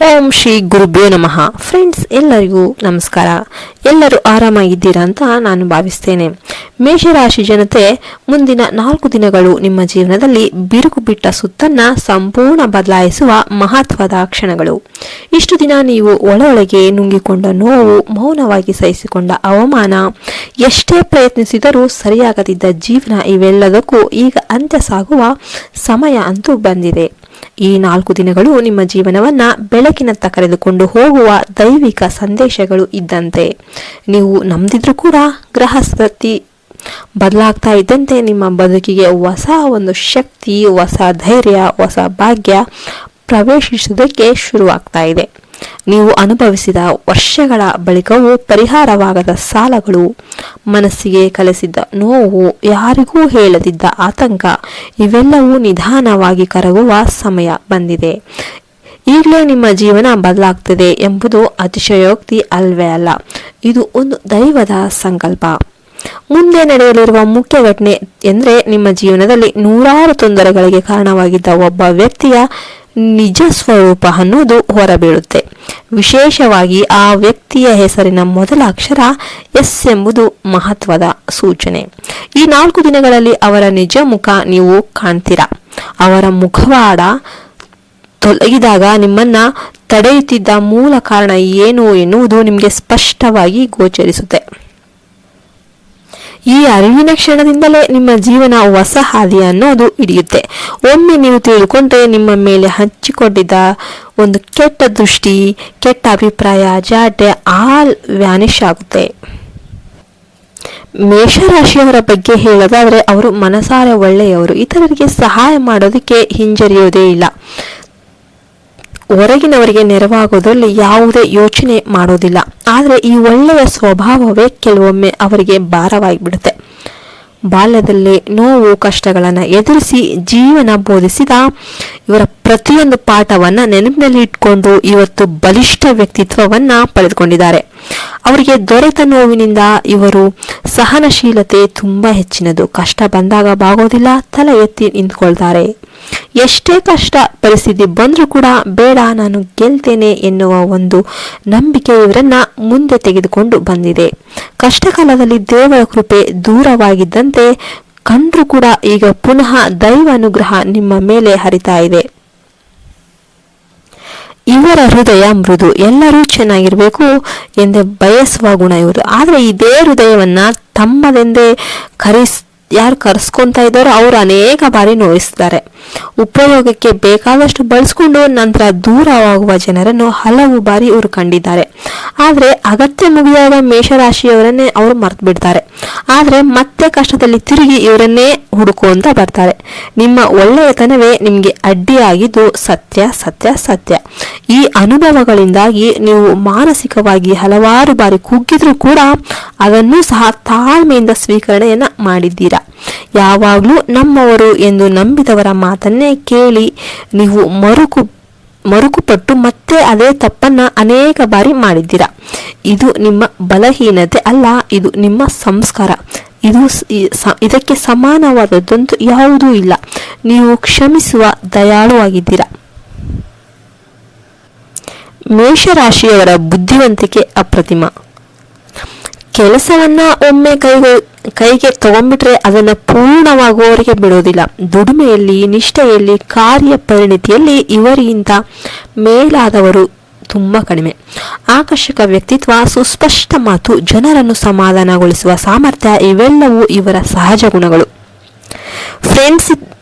ಓಂ ಶ್ರೀ ಗುರುಭ್ಯೋ ನಮಃ. ಫ್ರೆಂಡ್ಸ್ ಎಲ್ಲರಿಗೂ ನಮಸ್ಕಾರ. ಎಲ್ಲರೂ ಆರಾಮಾಗಿದ್ದೀರಾ ಅಂತ ನಾನು ಭಾವಿಸ್ತೇನೆ. ಮೇಷರಾಶಿ ಜನತೆ, ಮುಂದಿನ ನಾಲ್ಕು ದಿನಗಳು ನಿಮ್ಮ ಜೀವನದಲ್ಲಿ ಬಿರುಕು ಬಿಟ್ಟ ಸುತ್ತನ್ನ ಸಂಪೂರ್ಣ ಬದಲಾಯಿಸುವ ಮಹತ್ವದ ಕ್ಷಣಗಳು. ಇಷ್ಟು ದಿನ ನೀವು ಒಳೊಳಗೆ ನುಂಗಿಕೊಂಡ ನೋವು, ಮೌನವಾಗಿ ಸಹಿಸಿಕೊಂಡ ಅವಮಾನ, ಎಷ್ಟೇ ಪ್ರಯತ್ನಿಸಿದರೂ ಸರಿಯಾಗದಿದ್ದ ಜೀವನ ಇವೆಲ್ಲದಕ್ಕೂ ಈಗ ಅಂತ್ಯ ಸಾಗುವ ಸಮಯ ಅಂತೂ ಬಂದಿದೆ. ಈ ನಾಲ್ಕು ದಿನಗಳು ನಿಮ್ಮ ಜೀವನವನ್ನ ಬೆಳಕಿನತ್ತ ಕರೆದುಕೊಂಡು ಹೋಗುವ ದೈವಿಕ ಸಂದೇಶಗಳು ಇದ್ದಂತೆ. ನೀವು ನಂಬದಿದ್ರು ಕೂಡ ಗ್ರಹಸ್ಥಿತಿ ಬದಲಾಗ್ತಾ ಇದ್ದಂತೆ ನಿಮ್ಮ ಬದುಕಿಗೆ ಹೊಸ ಒಂದು ಶಕ್ತಿ, ಹೊಸ ಧೈರ್ಯ, ಹೊಸ ಭಾಗ್ಯ ಪ್ರವೇಶಿಸುವುದಕ್ಕೆ ಶುರುವಾಗ್ತಾ ಇದೆ. ನೀವು ಅನುಭವಿಸಿದ ವರ್ಷಗಳ ಬಳಿಕವೂ ಪರಿಹಾರವಾಗದ ಸಾಲಗಳು, ಮನಸ್ಸಿಗೆ ಕಲಿಸಿದ್ದ ನೋವು ಯಾರಿಗೂ ಹೇಳದಿದ್ದ ಆತಂಕ, ಇವೆಲ್ಲವೂ ನಿಧಾನವಾಗಿ ಕರಗುವ ಸಮಯ ಬಂದಿದೆ. ಈಗಲೇ ನಿಮ್ಮ ಜೀವನ ಬದಲಾಗ್ತದೆ ಎಂಬುದು ಅತಿಶಯೋಕ್ತಿ ಅಲ್ವೇ ಅಲ್ಲ. ಇದು ಒಂದು ದೈವದ ಸಂಕಲ್ಪ. ಮುಂದೆ ನಡೆಯಲಿರುವ ಮುಖ್ಯ ಘಟನೆ ಎಂದರೆ ನಿಮ್ಮ ಜೀವನದಲ್ಲಿ ನೂರಾರು ತೊಂದರೆಗಳಿಗೆ ಕಾರಣವಾಗಿದ್ದ ಒಬ್ಬ ವ್ಯಕ್ತಿಯ ನಿಜ ಸ್ವರೂಪ ಅನ್ನೋದು ಹೊರಬೀಳುತ್ತೆ. ವಿಶೇಷವಾಗಿ ಆ ವ್ಯಕ್ತಿಯ ಹೆಸರಿನ ಮೊದಲ ಅಕ್ಷರ ಎಸ್ ಎಂಬುದು ಮಹತ್ವದ ಸೂಚನೆ. ಈ ನಾಲ್ಕು ದಿನಗಳಲ್ಲಿ ಅವರ ನಿಜ ಮುಖ ನೀವು ಕಾಣ್ತೀರಾ? ಅವರ ಮುಖವಾಡ ತೊಲಗಿದಾಗ ನಿಮ್ಮನ್ನ ತಡೆಯುತ್ತಿದ್ದ ಮೂಲ ಕಾರಣ ಏನು ಎನ್ನುವುದು ನಿಮಗೆ ಸ್ಪಷ್ಟವಾಗಿ ಗೋಚರಿಸುತ್ತೆ. ಈ ಅರಿವಿನ ಕ್ಷಣದಿಂದಲೇ ನಿಮ್ಮ ಜೀವನ ಹೊಸ ಹಾದಿ ಅನ್ನೋದು ಹಿಡಿಯುತ್ತೆ. ಒಮ್ಮೆ ನೀವು ತಿಳಿದುಕೊಂಡ್ರೆ ನಿಮ್ಮ ಮೇಲೆ ಹಂಚಿಕೊಂಡಿದ್ದ ಒಂದು ಕೆಟ್ಟ ದೃಷ್ಟಿ, ಕೆಟ್ಟ ಅಭಿಪ್ರಾಯ ಜಾಡ್ಯ ಆಲ್ ವ್ಯಾನಿಶ್ ಆಗುತ್ತೆ. ಮೇಷರಾಶಿಯವರ ಬಗ್ಗೆ ಹೇಳೋದಾದರೆ, ಅವರು ಮನಸಾರೆ ಒಳ್ಳೆಯವರು. ಇತರರಿಗೆ ಸಹಾಯ ಮಾಡೋದಕ್ಕೆ ಹಿಂಜರಿಯೋದೇ ಇಲ್ಲ. ಹೊರಗಿನವರಿಗೆ ನೆರವಾಗೋದ್ರಲ್ಲಿ ಯಾವುದೇ ಯೋಚನೆ ಮಾಡೋದಿಲ್ಲ. ಆದರೆ ಈ ಒಳ್ಳೆಯ ಸ್ವಭಾವವೇ ಕೆಲವೊಮ್ಮೆ ಅವರಿಗೆ ಭಾರವಾಗಿ ಬಿಡುತ್ತೆ ಬಾಲ್ಯದಲ್ಲೇ ನೋವು ಕಷ್ಟಗಳನ್ನು ಎದುರಿಸಿ ಜೀವನ ಬೋಧಿಸಿದ ಇವರ ಪ್ರತಿಯೊಂದು ಪಾಠವನ್ನು ನೆನಪಿನಲ್ಲಿ ಇಟ್ಕೊಂಡು ಇವತ್ತು ಬಲಿಷ್ಠ ವ್ಯಕ್ತಿತ್ವವನ್ನು ಪಡೆದುಕೊಂಡಿದ್ದಾರೆ. ಅವರಿಗೆ ದೊರೆತ ನೋವಿನಿಂದ ಇವರು ಸಹನಶೀಲತೆ ತುಂಬ ಹೆಚ್ಚಿನದು. ಕಷ್ಟ ಬಂದಾಗ ಬಾಗೋದಿಲ್ಲ, ತಲೆ ಎತ್ತಿ ನಿಂತ್ಕೊಳ್ತಾರೆ. ಎಷ್ಟೇ ಕಷ್ಟ ಪರಿಸ್ಥಿತಿ ಬಂದರೂ ಕೂಡ ಬೇಡ, ನಾನು ಗೆಲ್ತೇನೆ ಎನ್ನುವ ಒಂದು ನಂಬಿಕೆ ಇವರನ್ನ ಮುಂದೆ ತೆಗೆದುಕೊಂಡು ಬಂದಿದೆ. ಕಷ್ಟಕಾಲದಲ್ಲಿ ದೇವರ ಕೃಪೆ ದೂರವಾಗಿದ್ದಂತೆ ಕಂಡ್ರು ಕೂಡ ಈಗ ಪುನಃ ದೈವ ಅನುಗ್ರಹ ನಿಮ್ಮ ಮೇಲೆ ಹರಿತಾ ಇದೆ. ಇವರ ಹೃದಯ ಮೃದು, ಎಲ್ಲರೂ ಚೆನ್ನಾಗಿರ್ಬೇಕು ಎಂದೇ ಬಯಸುವ ಗುಣ ಇವರು ಆದರೆ ಇದೇ ಹೃದಯವನ್ನ ತಮ್ಮದೆಂದೇ ಕರೆಸ್ ಯಾರು ಕರೆಸ್ಕೊಂತ ಇದ್ದಾರೋ ಅವ್ರು ಅನೇಕ ಬಾರಿ ನೋಯಿಸ್ತಾರೆ. ಉಪಯೋಗಕ್ಕೆ ಬೇಕಾದಷ್ಟು ಬಳಸ್ಕೊಂಡು ನಂತರ ದೂರವಾಗುವ ಜನರನ್ನು ಹಲವು ಬಾರಿ ಇವರು ಕಂಡಿದ್ದಾರೆ. ಆದರೆ ಅಗತ್ಯ ಮುಗಿದಾಗ ಮೇಷರಾಶಿಯವರನ್ನೇ ಅವರು ಮರ್ತು ಬಿಡ್ತಾರೆ. ಆದರೆ ಮತ್ತೆ ಕಷ್ಟದಲ್ಲಿ ತಿರುಗಿ ಇವರನ್ನೇ ಹುಡುಕುವಂತ ಬರ್ತಾರೆ. ನಿಮ್ಮ ಒಳ್ಳೆಯತನವೇ ನಿಮಗೆ ಅಡ್ಡಿಯಾಗಿದ್ದು ಸತ್ಯ ಸತ್ಯ ಸತ್ಯ. ಈ ಅನುಭವಗಳಿಂದಾಗಿ ನೀವು ಮಾನಸಿಕವಾಗಿ ಹಲವಾರು ಬಾರಿ ಕುಗ್ಗಿದ್ರೂ ಕೂಡ ಅದನ್ನು ಸಹ ತಾಳ್ಮೆಯಿಂದ ಸ್ವೀಕರಣೆಯನ್ನ ಮಾಡಿದ್ದೀರಾ? ಯಾವಾಗಲೂ ನಮ್ಮವರು ಎಂದು ನಂಬಿದವರ ಮಾತನ್ನೇ ಕೇಳಿ ನೀವು ಮರುಕು, ಮರುಕುಪಟ್ಟು ಮತ್ತೆ ಅದೇ ತಪ್ಪನ್ನ ಅನೇಕ ಬಾರಿ ಮಾಡಿದ್ದೀರಾ? ಇದು ನಿಮ್ಮ ಬಲಹೀನತೆ ಅಲ್ಲ, ಇದು ನಿಮ್ಮ ಸಂಸ್ಕಾರ. ಇದು ಇದಕ್ಕೆ ಸಮಾನವಾದದ್ದಂತೂ ಯಾವುದೂ ಇಲ್ಲ. ನೀವು ಕ್ಷಮಿಸುವ ದಯಾಳುವಾಗಿದ್ದೀರಾ ಮೇಷರಾಶಿಯವರ ಬುದ್ಧಿವಂತಿಕೆ ಅಪ್ರತಿಮ. ಕೆಲಸವನ್ನ ಒಮ್ಮೆ ಕೈಗೆ ಕೈಗೆ ತಗೊಂಡ್ಬಿಟ್ರೆ ಅದನ್ನ ಪೂರ್ಣವಾಗುವವರಿಗೆ ಬಿಡೋದಿಲ್ಲ. ದುಡಿಮೆಯಲ್ಲಿ, ನಿಷ್ಠೆಯಲ್ಲಿ, ಕಾರ್ಯ ಪರಿಣಿತಿಯಲ್ಲಿ ಇವರಿಗಿಂತ ಮೇಲಾದವರು ತುಂಬ ಕಡಿಮೆ. ಆಕರ್ಷಕ ವ್ಯಕ್ತಿತ್ವ, ಸುಸ್ಪಷ್ಟ ಮಾತು, ಜನರನ್ನು ಸಮಾಧಾನಗೊಳಿಸುವ ಸಾಮರ್ಥ್ಯ ಇವೆಲ್ಲವೂ ಇವರ ಸಹಜ ಗುಣಗಳು. ಫ್ರೆಂಡ್ಸ್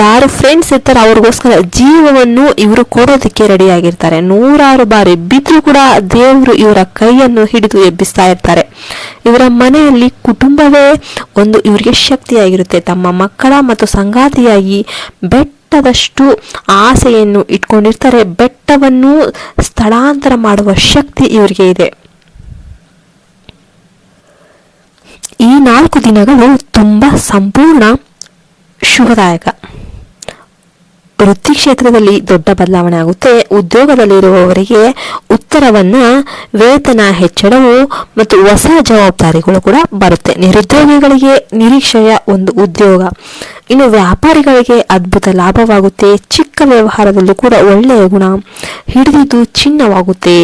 ಯಾರು ಫ್ರೆಂಡ್ಸ್ ಇರ್ತಾರೆ ಅವ್ರಿಗೋಸ್ಕರ ಜೀವವನ್ನು ಇವರು ಕೊಡೋದಕ್ಕೆ ರೆಡಿ ಆಗಿರ್ತಾರೆ. ನೂರಾರು ಬಾರಿ ಬಿದ್ದರೂ ಕೂಡ ದೇವರು ಇವರ ಕೈಯನ್ನು ಹಿಡಿದು ಎಬ್ಬಿಸ್ತಾ ಇರ್ತಾರೆ. ಇವರ ಮನೆಯಲ್ಲಿ ಕುಟುಂಬವೇ ಒಂದು ಇವರಿಗೆ ಶಕ್ತಿಯಾಗಿರುತ್ತೆ. ತಮ್ಮ ಮಕ್ಕಳ ಮತ್ತು ಸಂಗಾತಿಯಾಗಿ ಬೆಟ್ಟದಷ್ಟು ಆಸೆಯನ್ನು ಇಟ್ಕೊಂಡಿರ್ತಾರೆ. ಬೆಟ್ಟವನ್ನು ಸ್ಥಳಾಂತರ ಮಾಡುವ ಶಕ್ತಿ ಇವರಿಗೆ ಇದೆ. ಈ ನಾಲ್ಕು ದಿನಗಳು ತುಂಬ ಸಂಪೂರ್ಣ ಶುಭದಾಯಕ. ವೃತ್ತಿ ಕ್ಷೇತ್ರದಲ್ಲಿ ದೊಡ್ಡ ಬದಲಾವಣೆ ಆಗುತ್ತೆ. ಉದ್ಯೋಗದಲ್ಲಿರುವವರಿಗೆ ಉತ್ತರವನ್ನ ವೇತನ ಹೆಚ್ಚಳವು ಮತ್ತು ಹೊಸ ಜವಾಬ್ದಾರಿಗಳು ಕೂಡ ಬರುತ್ತೆ. ನಿರುದ್ಯೋಗಿಗಳಿಗೆ ನಿರೀಕ್ಷೆಯ ಒಂದು ಉದ್ಯೋಗ. ಇನ್ನು ವ್ಯಾಪಾರಿಗಳಿಗೆ ಅದ್ಭುತ ಲಾಭವಾಗುತ್ತೆ. ಚಿಕ್ಕ ವ್ಯವಹಾರದಲ್ಲೂ ಕೂಡ ಒಳ್ಳೆಯ ಗುಣ ಹಿಡಿದಿದ್ದು ಚಿನ್ನವಾಗುತ್ತೆ.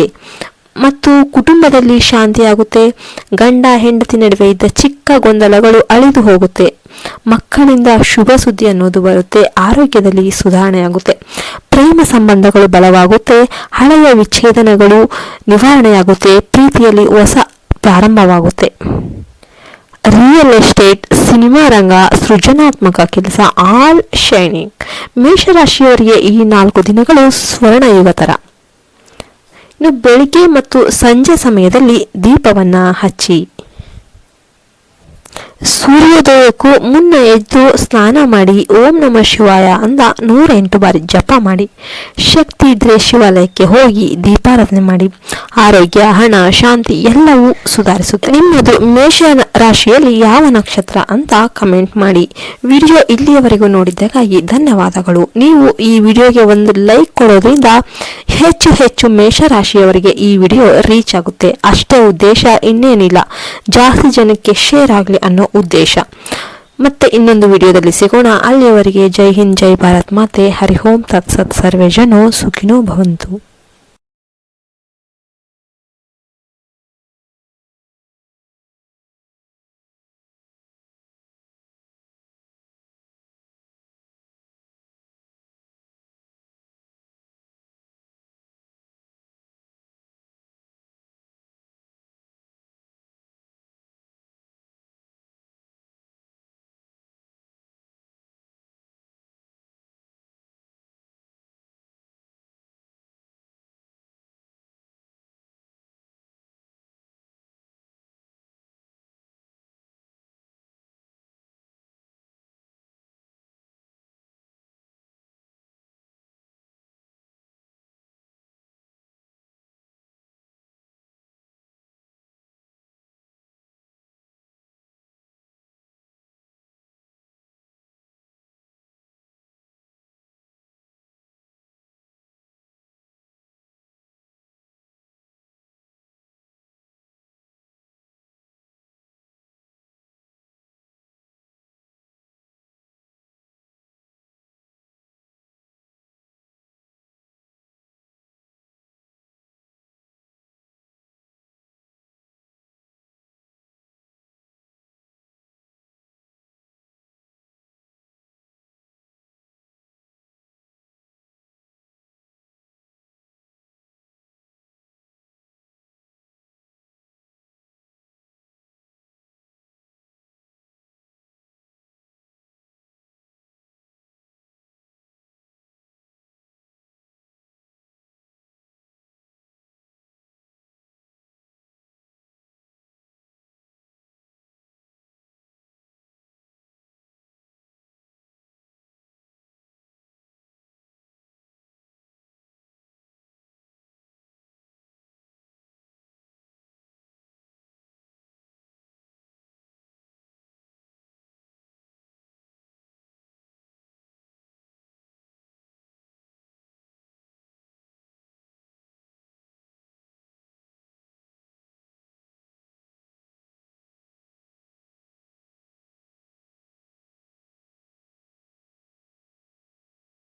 ಮತ್ತು ಕುಟುಂಬದಲ್ಲಿ ಶಾಂತಿಯಾಗುತ್ತೆ. ಗಂಡ ಹೆಂಡತಿ ನಡುವೆ ಇದ್ದ ಚಿಕ್ಕ ಗೊಂದಲಗಳು ಅಳಿದು ಹೋಗುತ್ತೆ. ಮಕ್ಕಳಿಂದ ಶುಭ ಸುದ್ದಿ ಅನ್ನೋದು ಬರುತ್ತೆ. ಆರೋಗ್ಯದಲ್ಲಿ ಸುಧಾರಣೆ ಆಗುತ್ತೆ ಪ್ರೇಮ ಸಂಬಂಧಗಳು ಬಲವಾಗುತ್ತೆ. ಹಳೆಯ ವಿಚ್ಛೇದನಗಳು ನಿವಾರಣೆಯಾಗುತ್ತೆ. ಪ್ರೀತಿಯಲ್ಲಿ ಹೊಸ ಪ್ರಾರಂಭವಾಗುತ್ತೆ. ರಿಯಲ್ ಎಸ್ಟೇಟ್ ಸಿನಿಮಾ ರಂಗ, ಸೃಜನಾತ್ಮಕ ಕೆಲಸ ಆಲ್ ಶೈನಿಂಗ್ ಮೇಷರಾಶಿಯವರಿಗೆ ಈ ನಾಲ್ಕು ದಿನಗಳು ಸ್ವರ್ಣಯುಗ ಥರ ಇನ್ನು ಬೆಳಿಗ್ಗೆ ಮತ್ತು ಸಂಜೆ ಸಮಯದಲ್ಲಿ ದೀಪವನ್ನು ಹಚ್ಚಿ. ಸೂರ್ಯೋದಯಕ್ಕೂ ಮುನ್ನ ಎದ್ದು ಸ್ನಾನ ಮಾಡಿ ಓಂ ನಮ ಶಿವಾಯ ಅಂದ ನೂರ ಎಂಟು ಬಾರಿ ಜಪ ಮಾಡಿ. ಶಕ್ತಿ ಇದ್ರೆ ಶಿವಾಲಯಕ್ಕೆ ಹೋಗಿ ದೀಪಾರಾಧನೆ ಮಾಡಿ. ಆರೋಗ್ಯ, ಹಣ, ಶಾಂತಿ ಎಲ್ಲವೂ ಸುಧಾರಿಸುತ್ತೆ. ನಿಮ್ಮದು ಮೇಷ ರಾಶಿಯಲ್ಲಿ ಯಾವ ನಕ್ಷತ್ರ ಅಂತ ಕಮೆಂಟ್ ಮಾಡಿ. ವಿಡಿಯೋ ಇಲ್ಲಿಯವರೆಗೂ ನೋಡಿದ್ದಕ್ಕಾಗಿ ಧನ್ಯವಾದಗಳು. ನೀವು ಈ ವಿಡಿಯೋಗೆ ಒಂದು ಲೈಕ್ ಕೊಡೋದ್ರಿಂದ ಹೆಚ್ಚು ಹೆಚ್ಚು ಮೇಷ ರಾಶಿಯವರಿಗೆ ಈ ವಿಡಿಯೋ ರೀಚ್ ಆಗುತ್ತೆ. ಅಷ್ಟೇ ಉದ್ದೇಶ ಇನ್ನೇನಿಲ್ಲ. ಜಾಸ್ತಿ ಜನಕ್ಕೆ ಶೇರ್ ಆಗಲಿ ಅನ್ನೋ ಉದ್ದೇಶ. ಮತ್ತೆ ಇನ್ನೊಂದು ವಿಡಿಯೋದಲ್ಲಿ ಸಿಗೋಣ. ಅಲ್ಲಿಯವರೆಗೆ ಜೈ ಹಿಂದ್, ಜೈ ಭಾರತ್. ಮಾತೆ ಹರಿಹೋಂ ತತ್ಸತ್ ಸರ್ವೇ ಜನೋ ಸುಖಿನೋ ಭವಂತು.